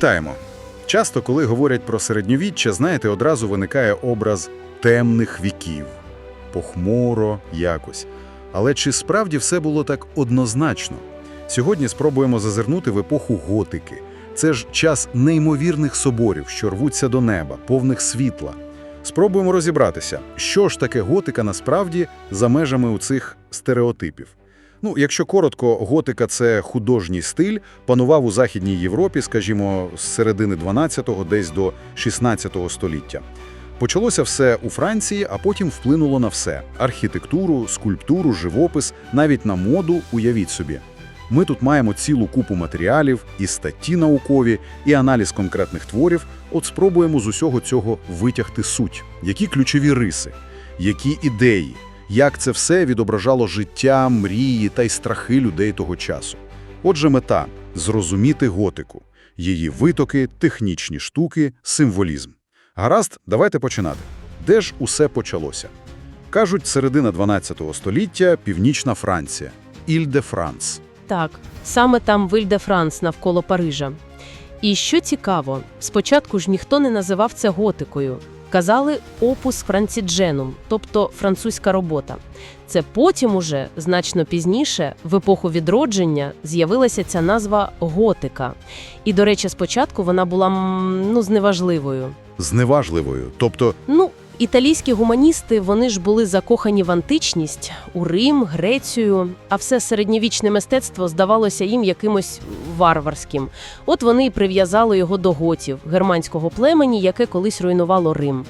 Вітаємо! Часто, коли говорять про середньовіччя, знаєте, одразу виникає образ темних віків, похмуро якось. Але чи справді все було так однозначно? Сьогодні спробуємо зазирнути в епоху готики. Це ж час неймовірних соборів, що рвуться до неба, повних світла. Спробуємо розібратися, що ж таке готика насправді за межами у цих стереотипів. Ну, якщо коротко, готика – це художній стиль, панував у Західній Європі, скажімо, з середини 12-го, десь до 16-го століття. Почалося все у Франції, а потім вплинуло на все – архітектуру, скульптуру, живопис, навіть на моду, уявіть собі. Ми тут маємо цілу купу матеріалів, і статті наукові, і аналіз конкретних творів. От спробуємо з усього цього витягти суть. Які ключові риси, які ідеї, як це все відображало життя, мрії та й страхи людей того часу. Отже, мета – зрозуміти готику, її витоки, технічні штуки, символізм. Гаразд, давайте починати. Де ж усе почалося? Кажуть, середина 12 століття – північна Франція, Іль-де-Франс. Так, саме там Виль-де-Франс навколо Парижа. І що цікаво, спочатку ж ніхто не називав це готикою. Казали опус францідженум, тобто французька робота. Це потім уже, значно пізніше, в епоху відродження, з'явилася ця назва готика. І, до речі, спочатку вона була ну, зневажливою. Зневажливою, тобто Ну, італійські гуманісти, вони ж були закохані в античність, у Рим, Грецію, а все середньовічне мистецтво здавалося їм якимось варварським. От вони і прив'язали його до готів, германського племені, яке колись руйнувало Рим.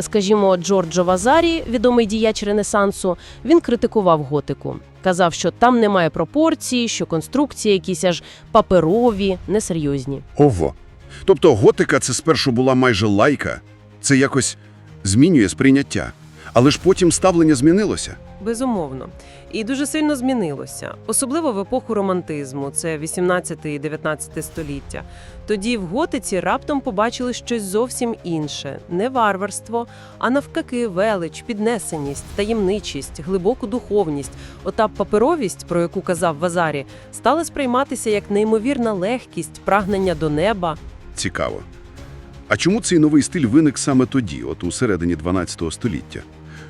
Скажімо, Джорджо Вазарі, відомий діяч Ренесансу, він критикував готику. Казав, що там немає пропорцій, що конструкції якісь аж паперові, несерйозні. Ово. Тобто готика це спершу була майже лайка, це якось змінює сприйняття. Але ж потім ставлення змінилося. Безумовно. І дуже сильно змінилося, особливо в епоху романтизму, це 18 і 19 століття. Тоді в готиці раптом побачили щось зовсім інше не варварство, а навпаки, велич, піднесеність, таємничість, глибоку духовність. Ота паперовість, про яку казав Вазарі, стала сприйматися як неймовірна легкість, прагнення до неба. Цікаво. А чому цей новий стиль виник саме тоді, от у середині 12 століття?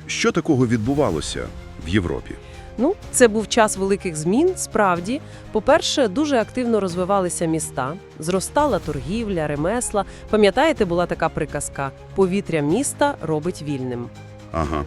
Що такого відбувалося в Європі? Ну, це був час великих змін. Справді, по-перше, дуже активно розвивалися міста, зростала торгівля, ремесла. Пам'ятаєте, була така приказка: повітря міста робить вільним. Ага.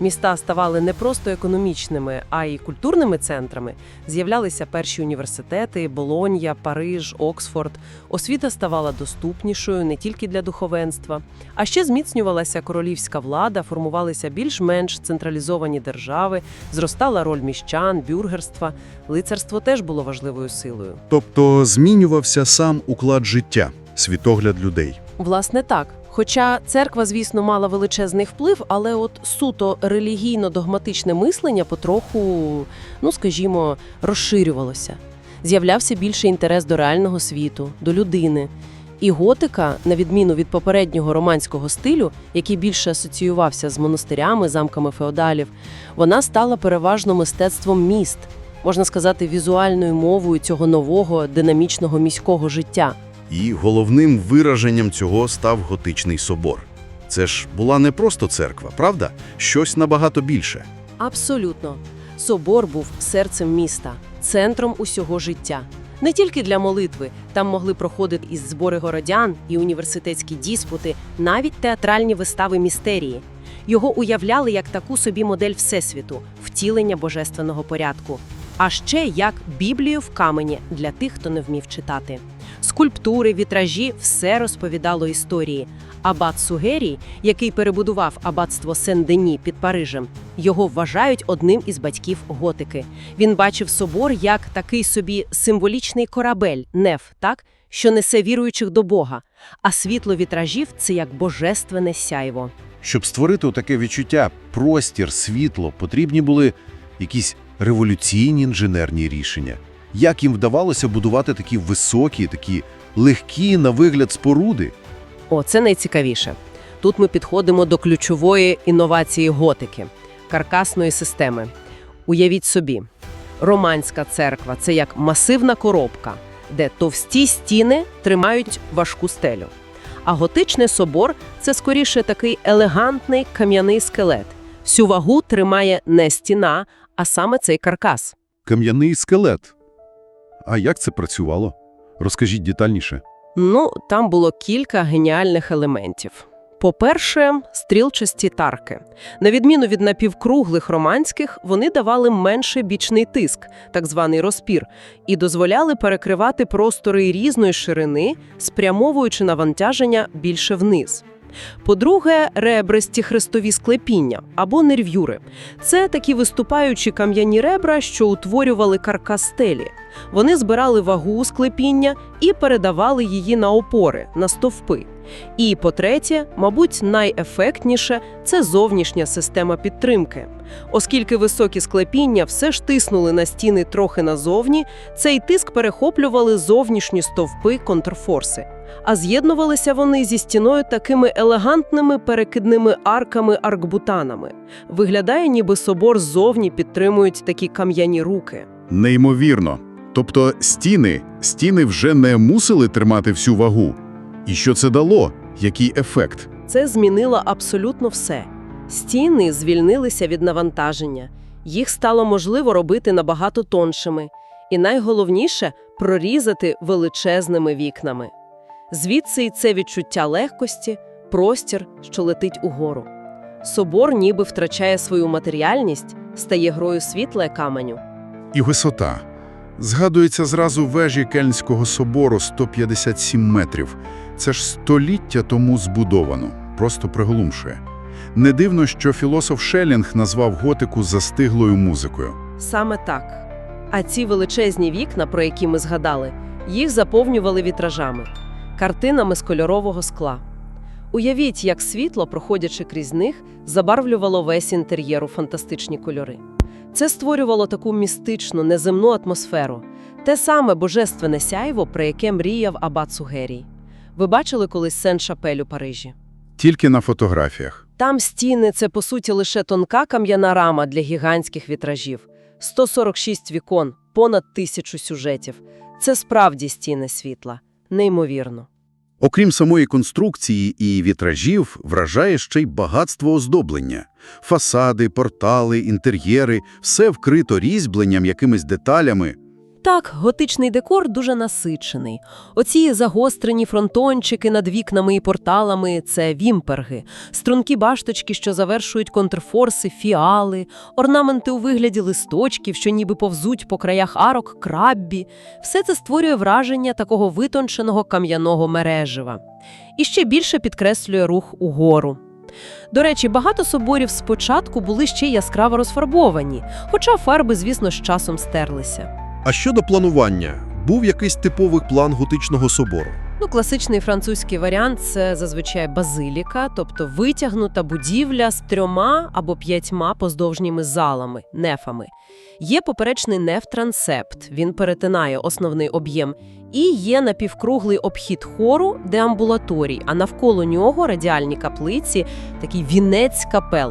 Міста ставали не просто економічними, а й культурними центрами. З'являлися перші університети: Болонья, Париж, Оксфорд. Освіта ставала доступнішою не тільки для духовенства, а ще зміцнювалася королівська влада, формувалися більш-менш централізовані держави, зростала роль міщан, бюргерства. Лицарство теж було важливою силою. Тобто змінювався сам уклад життя, світогляд людей. Власне так. Хоча церква, звісно, мала величезний вплив, але от суто релігійно-догматичне мислення потроху, ну скажімо, розширювалося. З'являвся більший інтерес до реального світу, до людини. І готика, на відміну від попереднього романського стилю, який більше асоціювався з монастирями, замками феодалів, вона стала переважно мистецтвом міст, можна сказати, візуальною мовою цього нового динамічного міського життя. І головним вираженням цього став готичний собор. Це ж була не просто церква, правда? Щось набагато більше. Абсолютно. Собор був серцем міста, центром усього життя. Не тільки для молитви, там могли проходити і збори городян, і університетські диспути, навіть театральні вистави містерії. Його уявляли як таку собі модель Всесвіту, втілення божественного порядку. А ще як Біблію в камені для тих, хто не вмів читати. Скульптури, вітражі все розповідало історії. Абат Сугерій, який перебудував аббатство Сен-Дені під Парижем, його вважають одним із батьків готики. Він бачив собор як такий собі символічний корабель, неф, так, що несе віруючих до Бога, а світло вітражів це як божественне сяйво. Щоб створити таке відчуття простір, світло, потрібні були якісь революційні інженерні рішення. Як їм вдавалося будувати такі високі, такі легкі на вигляд споруди? О, це найцікавіше. Тут ми підходимо до ключової інновації готики каркасної системи. Уявіть собі, романська церква це як масивна коробка. де товсті стіни тримають важку стелю. А готичний собор це скоріше такий елегантний кам'яний скелет. Всю вагу тримає не стіна, а саме цей каркас. Кам'яний скелет. А як це працювало? Розкажіть детальніше. Ну, там було кілька геніальних елементів. По-перше, стрілчасті тарки. На відміну від напівкруглих романських, вони давали менший бічний тиск, так званий розпір, і дозволяли перекривати простори різної ширини, спрямовуючи навантаження більше вниз. По-друге, ребристі хрестові склепіння або нерв'юри. Це такі виступаючі кам'яні ребра, що утворювали каркас стелі. Вони збирали вагу у склепіння і передавали її на опори, на стовпи. І по-третє, мабуть, найефектніше це зовнішня система підтримки. Оскільки високі склепіння все ж тиснули на стіни трохи назовні, цей тиск перехоплювали зовнішні стовпи контрфорси. А з'єднувалися вони зі стіною такими елегантними перекидними арками-аркбутанами. Виглядає, ніби собор ззовні підтримують такі кам'яні руки. Неймовірно. Тобто стіни, стіни вже не мусили тримати всю вагу. І що це дало? Який ефект? Це змінило абсолютно все. Стіни звільнилися від навантаження, їх стало можливо робити набагато тоншими, і найголовніше прорізати величезними вікнами. Звідси й це відчуття легкості, простір, що летить угору. Собор ніби втрачає свою матеріальність, стає грою світла каменю. І висота. Згадується зразу вежі Кельнського собору 157 метрів. Це ж століття тому збудовано. Просто приголомшує. Не дивно, що філософ Шелінг назвав готику застиглою музикою. Саме так. А ці величезні вікна, про які ми згадали, їх заповнювали вітражами, картинами з кольорового скла. Уявіть, як світло, проходячи крізь них, забарвлювало весь інтер'єр у фантастичні кольори. Це створювало таку містичну, неземну атмосферу, те саме божественне сяйво, про яке мріяв Абат Сугерій. Ви бачили колись Сен-Шапель у Парижі? Тільки на фотографіях. Там стіни це по суті лише тонка кам'яна рама для гігантських вітражів. 146 вікон, понад тисячу сюжетів. Це справді стіни світла. Неймовірно. Окрім самої конструкції і вітражів, вражає ще й багатство оздоблення. Фасади, портали, інтер'єри – все вкрито різьбленням, якимись деталями. Так, готичний декор дуже насичений. Оці загострені фронтончики над вікнами і порталами це вімперги, стрункі башточки, що завершують контрфорси, фіали, орнаменти у вигляді листочків, що ніби повзуть по краях арок, краббі. Все це створює враження такого витонченого кам'яного мережева. І ще більше підкреслює рух угору. До речі, багато соборів спочатку були ще яскраво розфарбовані, хоча фарби, звісно, з часом стерлися. А щодо планування, був якийсь типовий план готичного собору. Ну, класичний французький варіант це зазвичай базиліка, тобто витягнута будівля з трьома або п'ятьма поздовжніми залами, нефами. Є поперечний неф-трансепт, він перетинає основний об'єм, і є напівкруглий обхід хору, деамбулаторій, а навколо нього радіальні каплиці, такий вінець капел.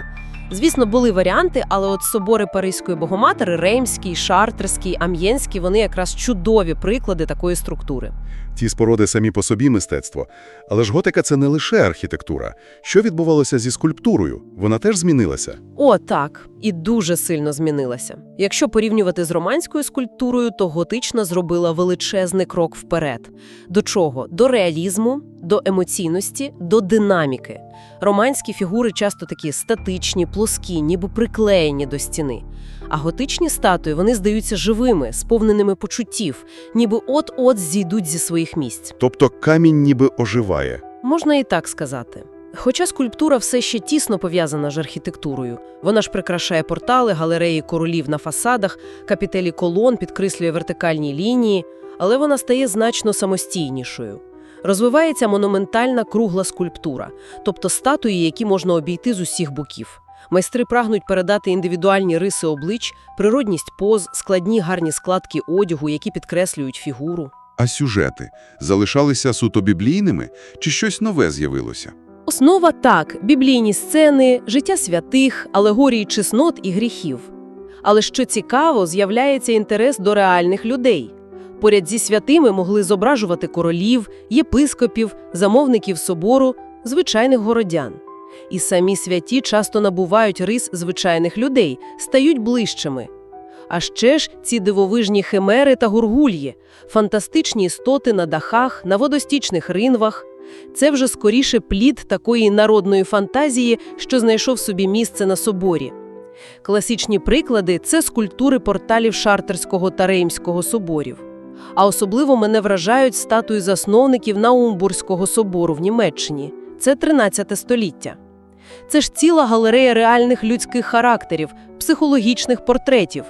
Звісно, були варіанти, але от собори Паризької Богоматери, Реймський, Шартерський, Ам'єнський, вони якраз чудові приклади такої структури. Ті споруди самі по собі мистецтво. Але ж готика – це не лише архітектура. Що відбувалося зі скульптурою? Вона теж змінилася. О, так, і дуже сильно змінилася. Якщо порівнювати з романською скульптурою, то готична зробила величезний крок вперед. До чого? До реалізму, до емоційності, до динаміки. Романські фігури часто такі статичні, плоскі, ніби приклеєні до стіни. А готичні статуї вони здаються живими, сповненими почуттів, ніби от-от зійдуть зі своїх місць. Тобто камінь ніби оживає. Можна і так сказати. Хоча скульптура все ще тісно пов'язана з архітектурою. Вона ж прикрашає портали, галереї королів на фасадах, капітелі колон підкреслює вертикальні лінії, але вона стає значно самостійнішою. Розвивається монументальна кругла скульптура, тобто статуї, які можна обійти з усіх боків. Майстри прагнуть передати індивідуальні риси облич, природність поз, складні гарні складки одягу, які підкреслюють фігуру. А сюжети залишалися суто біблійними чи щось нове з'явилося? Основа так: біблійні сцени, життя святих, алегорії чеснот і гріхів. Але що цікаво, з'являється інтерес до реальних людей. Поряд зі святими могли зображувати королів, єпископів, замовників собору, звичайних городян. І самі святі часто набувають рис звичайних людей, стають ближчими. А ще ж ці дивовижні химери та гургульї, фантастичні істоти на дахах, на водостічних ринвах. Це вже скоріше плід такої народної фантазії, що знайшов собі місце на соборі. Класичні приклади – це скульптури порталів Шартерського та Реймського соборів. А особливо мене вражають статуї засновників Наумбурзького собору в Німеччині. Це 13 століття. Це ж ціла галерея реальних людських характерів, психологічних портретів.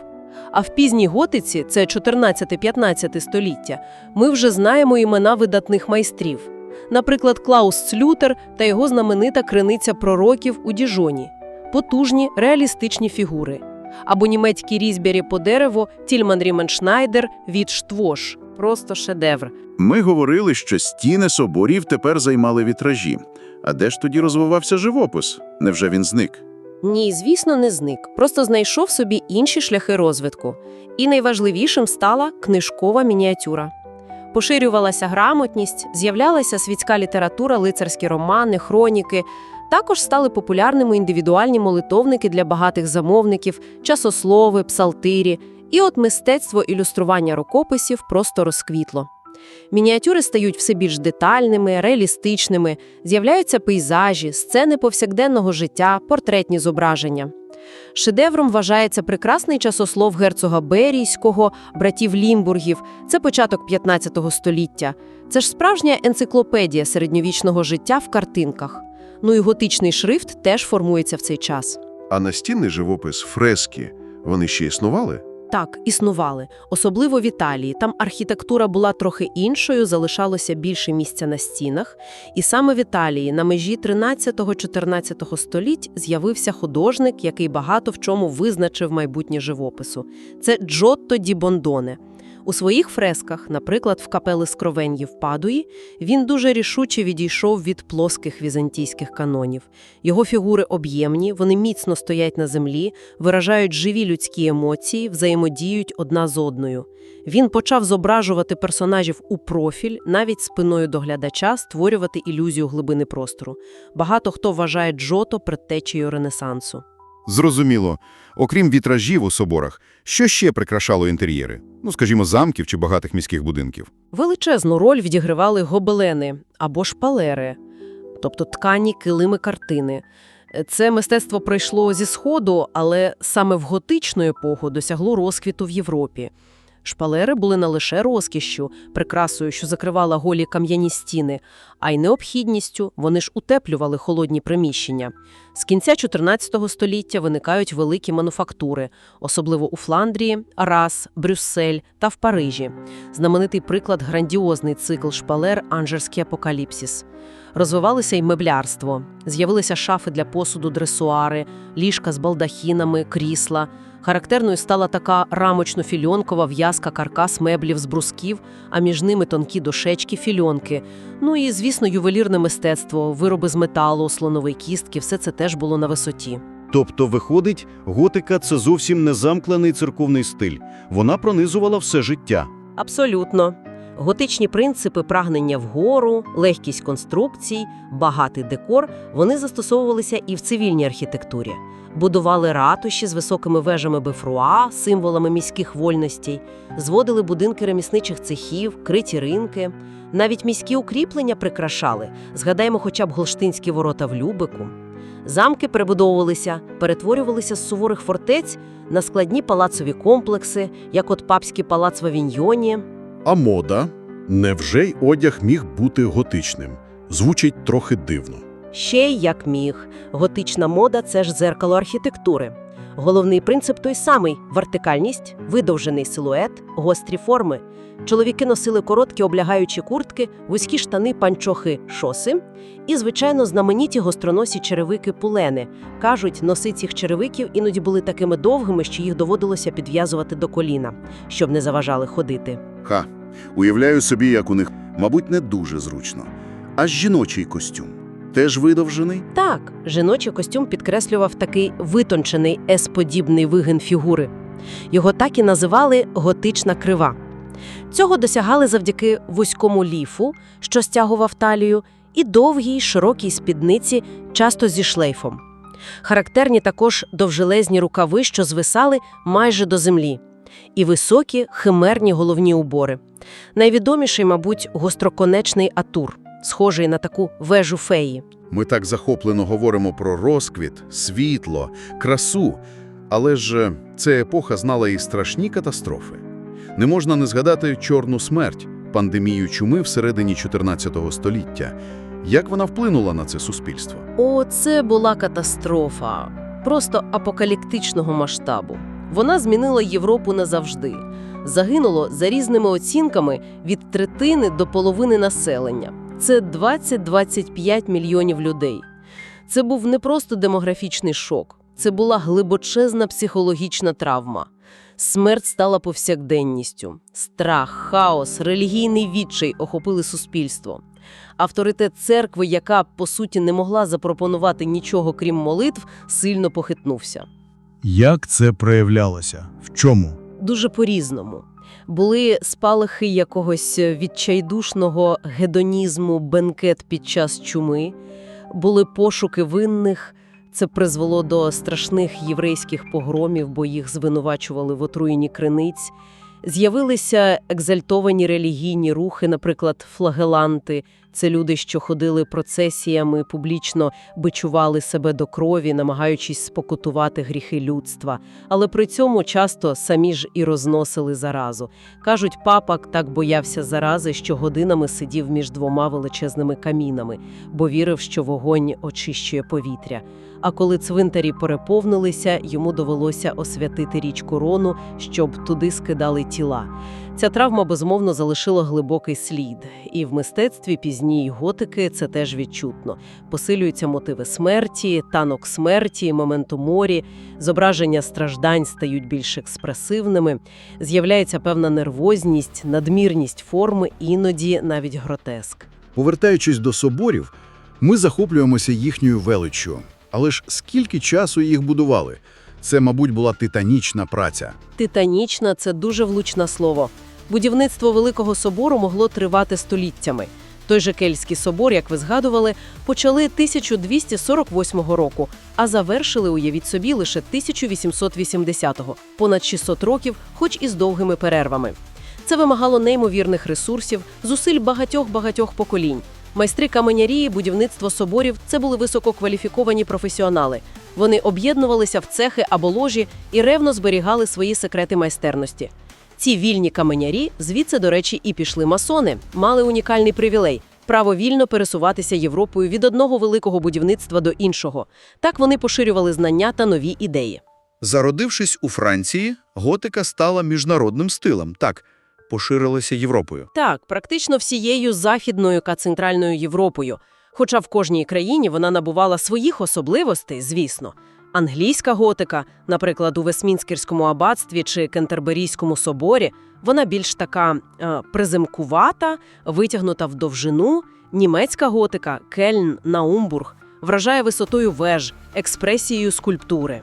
А в пізній готиці, це 14-15 століття, ми вже знаємо імена видатних майстрів. Наприклад, Клаус Цлютер та його знаменита криниця пророків у Діжоні. Потужні, реалістичні фігури. Або німецькі різьбярі по дереву Тільман Ріменшнайдер від Штвош. Просто шедевр. Ми говорили, що стіни соборів тепер займали вітражі. А де ж тоді розвивався живопис? Невже він зник? Ні, звісно, не зник. Просто знайшов собі інші шляхи розвитку. І найважливішим стала книжкова мініатюра. Поширювалася грамотність, з'являлася світська література, лицарські романи, хроніки. Також стали популярними індивідуальні молитовники для багатих замовників, часослови, псалтирі. І от мистецтво ілюстрування рукописів просто розквітло. Мініатюри стають все більш детальними, реалістичними, з'являються пейзажі, сцени повсякденного життя, портретні зображення. Шедевром вважається прекрасний часослов герцога Берійського, братів Лімбургів. Це початок 15 століття. Це ж справжня енциклопедія середньовічного життя в картинках. Ну і готичний шрифт теж формується в цей час. А настінний живопис, фрески, вони ще існували? Так, існували, особливо в Італії. Там архітектура була трохи іншою, залишалося більше місця на стінах. І саме в Італії на межі 13-14 століть з'явився художник, який багато в чому визначив майбутнє живопису. Це Джотто ді Бондоне. У своїх фресках, наприклад, в капели Скровеньї в Падуї, він дуже рішуче відійшов від плоских візантійських канонів. Його фігури об'ємні, вони міцно стоять на землі, виражають живі людські емоції, взаємодіють одна з одною. Він почав зображувати персонажів у профіль, навіть спиною до глядача, створювати ілюзію глибини простору. Багато хто вважає Джото предтечею Ренесансу. Зрозуміло. Окрім вітражів у соборах, що ще прикрашало інтер'єри? Ну, скажімо, замків чи багатих міських будинків. Величезну роль відігравали гобелени або шпалери, тобто ткані килими картини. Це мистецтво прийшло зі Сходу, але саме в готичну епоху досягло розквіту в Європі. Шпалери були не лише розкішшю, прикрасою, що закривала голі кам'яні стіни, а й необхідністю, вони ж утеплювали холодні приміщення. З кінця 14 століття виникають великі мануфактури, особливо у Фландрії, Арас, Брюссель та в Парижі. Знаменитий приклад грандіозний цикл шпалер «Анжерський апокаліпсис». Розвивалося й меблярство. З'явилися шафи для посуду, дресуари, ліжка з балдахінами, крісла. Характерною стала така рамочно-фільонкова в'язка каркас меблів з брусків, а між ними тонкі дошечки, фільонки. Ну і, звісно, ювелірне мистецтво, вироби з металу, слонової кістки, все це теж було на висоті. Тобто, виходить, готика – це зовсім не замкнений церковний стиль. Вона пронизувала все життя. Абсолютно. Готичні принципи прагнення вгору, легкість конструкцій, багатий декор вони застосовувалися і в цивільній архітектурі. Будували ратуші з високими вежами бефруа, символами міських вольностей, зводили будинки ремісничих цехів, криті ринки. Навіть міські укріплення прикрашали. Згадаємо хоча б Голштинські ворота в Любику. Замки перебудовувалися, перетворювалися з суворих фортець на складні палацові комплекси, як от папський палац в Авіньйоні. А мода? Невже й одяг міг бути готичним? Звучить трохи дивно. Ще як міг. Готична мода це ж зеркало архітектури. Головний принцип той самий вертикальність, видовжений силует, гострі форми. Чоловіки носили короткі облягаючі куртки, вузькі штани, панчохи, шоси і, звичайно, знамениті гостроносі черевики пулени. Кажуть, носи цих черевиків іноді були такими довгими, що їх доводилося підв'язувати до коліна, щоб не заважали ходити. Ха. Уявляю собі, як у них, мабуть, не дуже зручно. А жіночий костюм теж видовжений? Так, жіночий костюм підкреслював такий витончений ес-подібний вигин фігури. Його так і називали готична крива. Цього досягали завдяки вузькому ліфу, що стягував талію, і довгій широкій спідниці, часто зі шлейфом. Характерні також довжелезні рукави, що звисали майже до землі, і високі химерні головні убори. Найвідоміший, мабуть, гостроконечний атур, схожий на таку вежу феї. Ми так захоплено говоримо про розквіт, світло, красу, але ж е, ця епоха знала і страшні катастрофи. Не можна не згадати Чорну смерть, пандемію чуми всередині 14 століття. Як вона вплинула на це суспільство? О, це була катастрофа, просто апокаліптичного масштабу. Вона змінила Європу назавжди. Загинуло за різними оцінками від третини до половини населення. Це 20-25 мільйонів людей. Це був не просто демографічний шок, це була глибочезна психологічна травма. Смерть стала повсякденністю. Страх, хаос, релігійний відчай охопили суспільство. Авторитет церкви, яка, по суті, не могла запропонувати нічого крім молитв, сильно похитнувся. Як це проявлялося? В чому? Дуже по-різному. Були спалахи якогось відчайдушного гедонізму, бенкет під час чуми, були пошуки винних. Це призвело до страшних єврейських погромів, бо їх звинувачували в отруєнні криниць. З'явилися екзальтовані релігійні рухи, наприклад, флагеланти. Це люди, що ходили процесіями, публічно бичували себе до крові, намагаючись спокутувати гріхи людства. Але при цьому часто самі ж і розносили заразу. Кажуть, папа так боявся зарази, що годинами сидів між двома величезними камінами, бо вірив, що вогонь очищує повітря. А коли цвинтарі переповнилися, йому довелося освятити річку Рону, щоб туди скидали тіла. Ця травма безумовно залишила глибокий слід, і в мистецтві пізній готики це теж відчутно. Посилюються мотиви смерті, танок смерті, моменту морі, зображення страждань стають більш експресивними, з'являється певна нервозність, надмірність форми, іноді навіть гротеск. Повертаючись до соборів, ми захоплюємося їхньою величчю. Але ж скільки часу їх будували? Це, мабуть, була титанічна праця. Титанічна це дуже влучне слово. Будівництво Великого собору могло тривати століттями. Той же Кельський собор, як ви згадували, почали 1248 року, а завершили, уявіть собі, лише 1880-го. Понад 600 років, хоч і з довгими перервами. Це вимагало неймовірних ресурсів, зусиль багатьох-багатьох поколінь. Майстри каменярії, будівництво соборів – це були висококваліфіковані професіонали. Вони об'єднувалися в цехи або ложі і ревно зберігали свої секрети майстерності. Ці вільні каменярі, звідси, до речі, і пішли масони, мали унікальний привілей – право вільно пересуватися Європою від одного великого будівництва до іншого. Так вони поширювали знання та нові ідеї. Зародившись у Франції, готика стала міжнародним стилем. Так, поширилася Європою. Так, практично всією Західною та Центральною Європою. Хоча в кожній країні вона набувала своїх особливостей, звісно. Англійська готика, наприклад, у Вестмінськерському аббатстві чи Кентерберійському соборі, вона більш така е, приземкувата, витягнута в довжину. Німецька готика, Кельн, Наумбург, вражає висотою веж, експресією скульптури.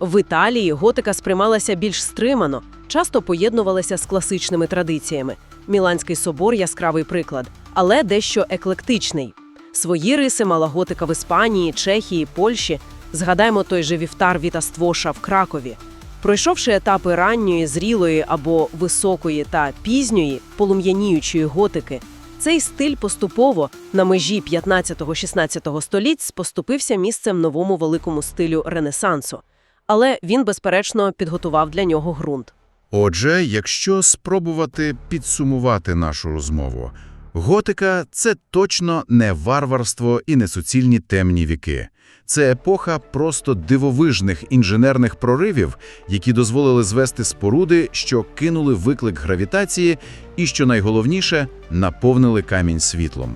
В Італії готика сприймалася більш стримано, часто поєднувалася з класичними традиціями. Міланський собор яскравий приклад, але дещо еклектичний. Свої риси мала готика в Іспанії, Чехії, Польщі. Згадаємо той же вівтар Вітаствоша в Кракові. Пройшовши етапи ранньої, зрілої або високої та пізньої, полум'яніючої готики, цей стиль поступово на межі 15-16 століть поступився місцем новому великому стилю Ренесансу. Але він, безперечно, підготував для нього ґрунт. Отже, якщо спробувати підсумувати нашу розмову, готика – це точно не варварство і не суцільні темні віки. Це епоха просто дивовижних інженерних проривів, які дозволили звести споруди, що кинули виклик гравітації і, що найголовніше, наповнили камінь світлом.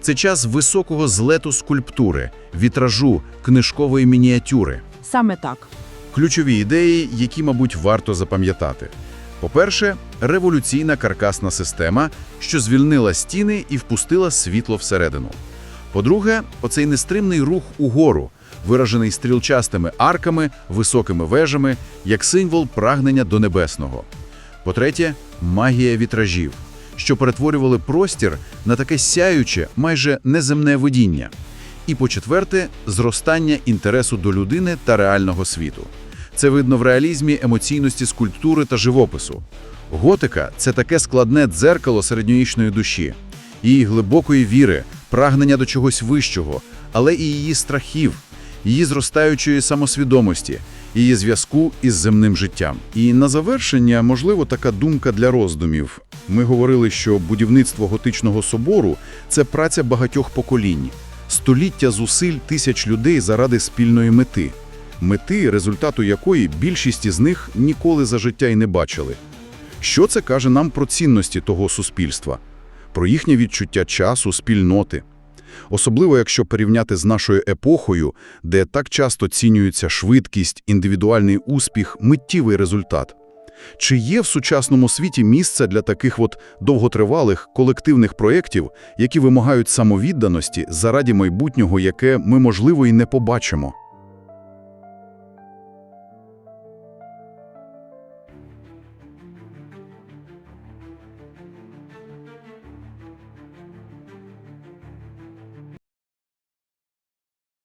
Це час високого злету скульптури, вітражу, книжкової мініатюри. Саме так. Ключові ідеї, які, мабуть, варто запам'ятати. По-перше, революційна каркасна система, що звільнила стіни і впустила світло всередину. По-друге, оцей нестримний рух угору, виражений стрілчастими арками, високими вежами, як символ прагнення до небесного. По-третє, магія вітражів, що перетворювали простір на таке сяюче, майже неземне видіння. І по-четверте, зростання інтересу до людини та реального світу. Це видно в реалізмі емоційності скульптури та живопису. Готика – це таке складне дзеркало середньовічної душі, її глибокої віри, прагнення до чогось вищого, але і її страхів, її зростаючої самосвідомості, її зв'язку із земним життям. І на завершення, можливо, така думка для роздумів. Ми говорили, що будівництво готичного собору – це праця багатьох поколінь, століття зусиль тисяч людей заради спільної мети. Мети, результату якої більшість із них ніколи за життя й не бачили. Що це каже нам про цінності того суспільства? Про їхнє відчуття часу, спільноти? Особливо, якщо порівняти з нашою епохою, де так часто цінюється швидкість, індивідуальний успіх, миттєвий результат. Чи є в сучасному світі місце для таких от довготривалих колективних проєктів, які вимагають самовідданості заради майбутнього, яке ми, можливо, і не побачимо?